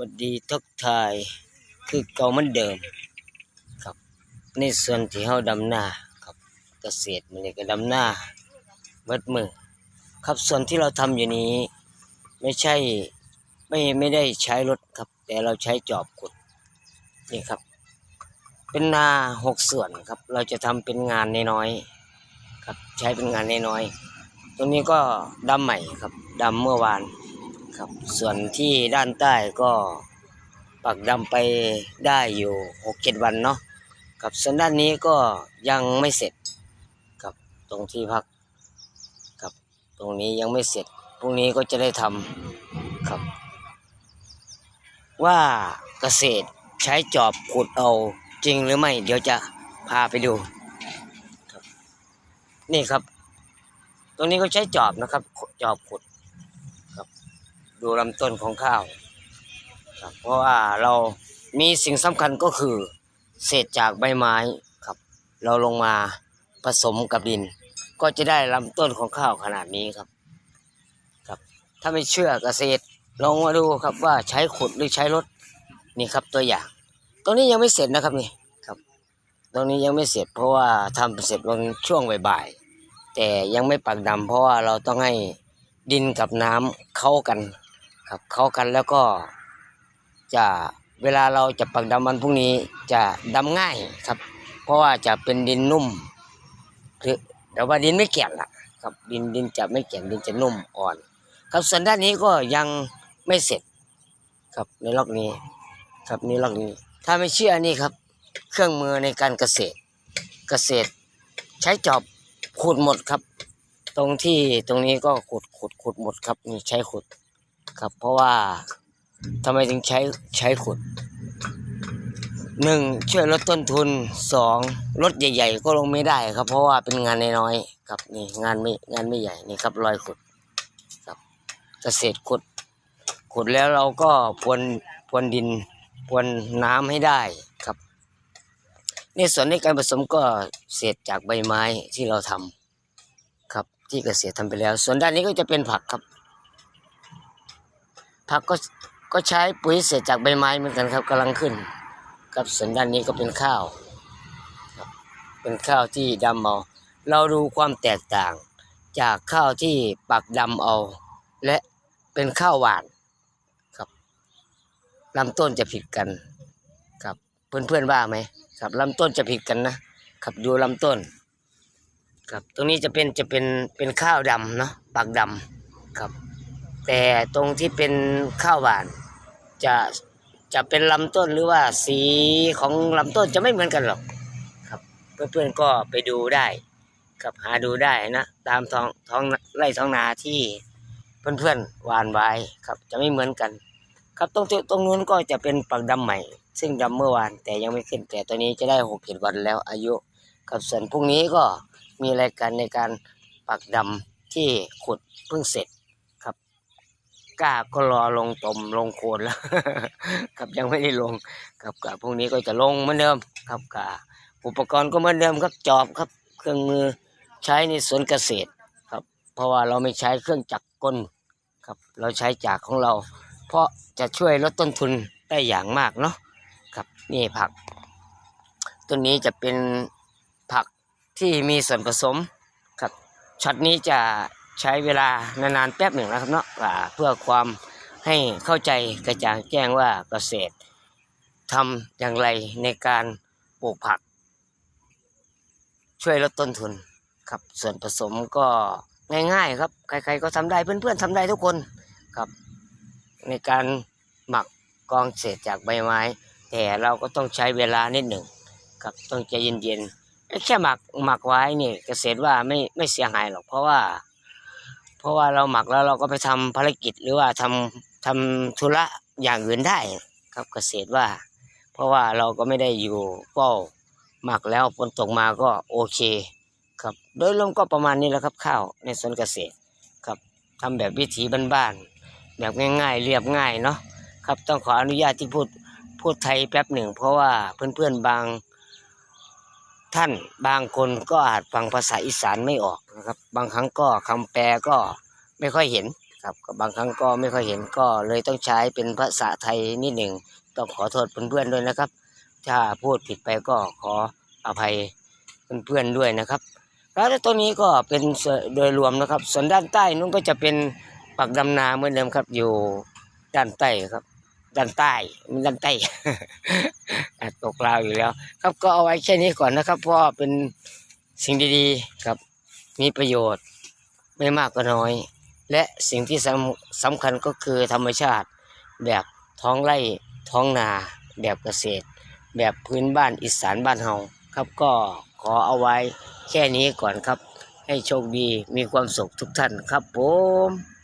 วัสดีทักทายคือเก่าเหมือนเดิมครับในส่วนที่เฮาดำหน้าครับเกษตรมันนี่ก็ดำหน้าเบิดมือครับส่วนที่เราทำอยู่นี้ ไม่ใช่ไม่ไม่ได้ใช้รถครับ แต่เราใช้จอบขุดนี่ครับ เป็นนาหกส่วนครับ เราจะทำเป็นงานน้อยๆครับใช้เป็นงานน้อยๆตรงนี้ก็ดำใหม่ครับดำเมื่อวาน ครับ ส่วนที่ด้านใต้ก็ปักดำไปได้อยู่หกเจ็ดวันเนาะกับส่วนด้านนี้ก็ยังไม่เสร็จครับตรงที่พักครับตรงนี้ยังไม่เสร็จพรุ่งนี้ก็จะได้ทำครับ ว่าเกษตรใช้จอบขุดเอาจริงหรือไม่ เดี๋ยวจะพาไปดูครับนี่ครับ ตรงนี้ก็ใช้จอบนะครับ จอบขุด ดูลำต้นของข้าวครับเพราะว่าเรามีสิ่งสำคัญก็คือ เศษจากใบไม้ครับ เราลงมาผสมกับดิน ก็จะได้ลำต้นของข้าวขนาดนี้ครับ ครับ ถ้าไม่เชื่อเกษตรลองมาดูครับว่าใช้ขุดหรือใช้รถนี่ครับตัวอย่าง ตรงนี้ยังไม่เสร็จนะครับนี่ครับ ตรงนี้ยังไม่เสร็จเพราะว่าทำเสร็จวันช่วงบ่ายๆแต่ยังไม่ปักดำเพราะว่าเราต้องให้ดินกับน้ำเข้ากัน เข้ากันแล้วก็จะเวลาเราจะปักดำวันพรุ่งนี้จะดำง่ายครับ เพราะว่าจะเป็นดินนุ่มคือแต่ว่าดินไม่แข็งอะครับดินดินจะไม่แข็งดินจะนุ่มอ่อน ครับส่วนด้านนี้ก็ยังไม่เสร็จครับในล็อกนี้ ครับนี่ล็อกนี้ ถ้าไม่เชื่อนี่ครับ เครื่องมือในการเกษตร เกษตร ใช้จอบขุดหมดครับ ตรงที่ตรงนี้ก็ขุดขุดขุดหมดครับนี่ใช้ขุด ครับ เพราะว่าทำไมถึงใช้ใช้ขุดหนึ่งช่วยลดต้นทุนสองรถใหญ่ ๆ ก็ลงไม่ได้ครับ เพราะว่าเป็นงานน้อยๆครับนี่งานไม่งานไม่ใหญ่นี่ครับรอยขุดครับเกษตรขุด ขุดแล้วเราก็พรวนพรวนดินพรวนน้ำให้ได้ครับในส่วนในการผสมก็เศษจากใบไม้ที่เราทำครับที่เกษตรทำไปแล้ว ส่วนด้านนี้ก็จะเป็นผักครับ ผักก็ก็ใช้ปุ๋ยเศษจากใบไม้เหมือนกันครับกำลังขึ้นครับส่วนด้านนี้ก็เป็นข้าวเป็นข้าวที่ดำเอาเราดูความแตกต่างจากข้าวที่ปักดำเอา และเป็นข้าวหวานครับลำต้นจะผิดกันครับเพื่อนๆว่าไหมครับลำต้นจะผิดกันนะครับดูลำต้นครับตรงนี้จะเป็นจะเป็นเป็นข้าวดำเนาะปักดำครับ แต่ตรงที่เป็นข้าวหวาน จะจะเป็นลำต้นหรือว่าสีของลำต้นจะไม่เหมือนกันหรอกครับ เพื่อนๆก็ไปดูได้ครับหาดูได้นะตามท้องท้องไร่ท้องนาที่เพื่อนๆหวานไว้ครับจะไม่เหมือนกัน ครับตรงตรงนู้นก็จะเป็นปักดำใหม่ ซึ่งดำเมื่อวานแต่ยังไม่ขึ้นแต่ตัวนี้จะได้หกเจ็ดวันแล้วอายุครับส่วนพรุ่งนี้ก็มีรายการในการปักดำที่ขุดเพิ่งเสร็จ กล้าก็รอลงตมลงโคนแล้ว ครับยังไม่ได้ลงครับกะพรุ่งนี้ก็จะลงเหมือนเดิมครับกะอุปกรณ์ก็เหมือนเดิมครับจอบครับ เครื่องมือใช้ในสวนเกษตรครับ เพราะว่าเราไม่ใช้เครื่องจักรกลครับ เราใช้จากของเรา เพราะจะช่วยลดต้นทุนได้อย่างมากเนาะครับนี่ผักต้นนี้จะเป็นผักที่มีส่วนผสมครับช็อตนี้จะ ใช้เวลานานๆแป๊บหนึ่งนะครับเนาะเพื่อความให้เข้าใจกระจ่างแจ้งว่าเกษตรทำอย่างไรในการปลูกผัก ช่วยลดต้นทุนครับ ส่วนผสมก็ง่ายๆครับ ใครๆก็ทำได้เพื่อนๆทำได้ทุกคนครับ ในการหมักกองเศษจากใบไม้ แต่เราก็ต้องใช้เวลานิดหนึ่งครับต้องใจเย็นๆแค่หมักหมักไว้นี่เกษตรว่าไม่ไม่เสียหายหรอกเพราะว่า เพราะว่าเราหมักแล้วเราก็ไปทำภารกิจหรือว่าทำทำธุระอย่างอื่นได้ครับเกษตรว่า เพราะว่าเราก็ไม่ได้อยู่เฝ้าหมักแล้วฝนตกมาก็โอเค ครับ โดยรวมก็ประมาณนี้แหละครับข้าวในสวนเกษตรครับทำแบบวิถีบ้านๆแบบง่าย ๆ เรียบง่ายเนาะครับต้องขออนุญาตที่พูดพูดไทยแป๊บหนึ่ง เพราะว่าเพื่อนๆบาง ท่านบางคนก็อาจฟังภาษาอีสานไม่ออกนะครับ บางครั้งก็คำแปลก็ไม่ค่อยเห็นครับบางครั้งก็ไม่ค่อยเห็นก็เลยต้องใช้เป็นภาษาไทยนิดหนึ่งต้องขอโทษเพื่อนๆด้วยนะครับ ถ้าพูดผิดไปก็ขออภัยเพื่อนๆด้วยนะครับ แล้วตัวนี้ก็เป็นส่วนโดยรวมนะครับ ส่วนด้านใต้นู้นก็จะเป็นปักดำนาเหมือนเดิมครับอยู่ด้านใต้ครับ ด้านใต้มันด้านใต้ตกลาวอยู่แล้ว ครับก็เอาไว้แค่นี้ก่อนนะครับเพราะว่าเป็นสิ่งดีๆครับ มีประโยชน์ไม่มากก็น้อย และสิ่งที่สำสำคัญก็คือธรรมชาติแบบท้องไร่ท้องนาแบบเกษตร แบบพื้นบ้านอีสานบ้านเฮาครับก็ขอเอาไว้แค่นี้ก่อนครับ ให้โชคดีมีความสุขทุกท่านครับผม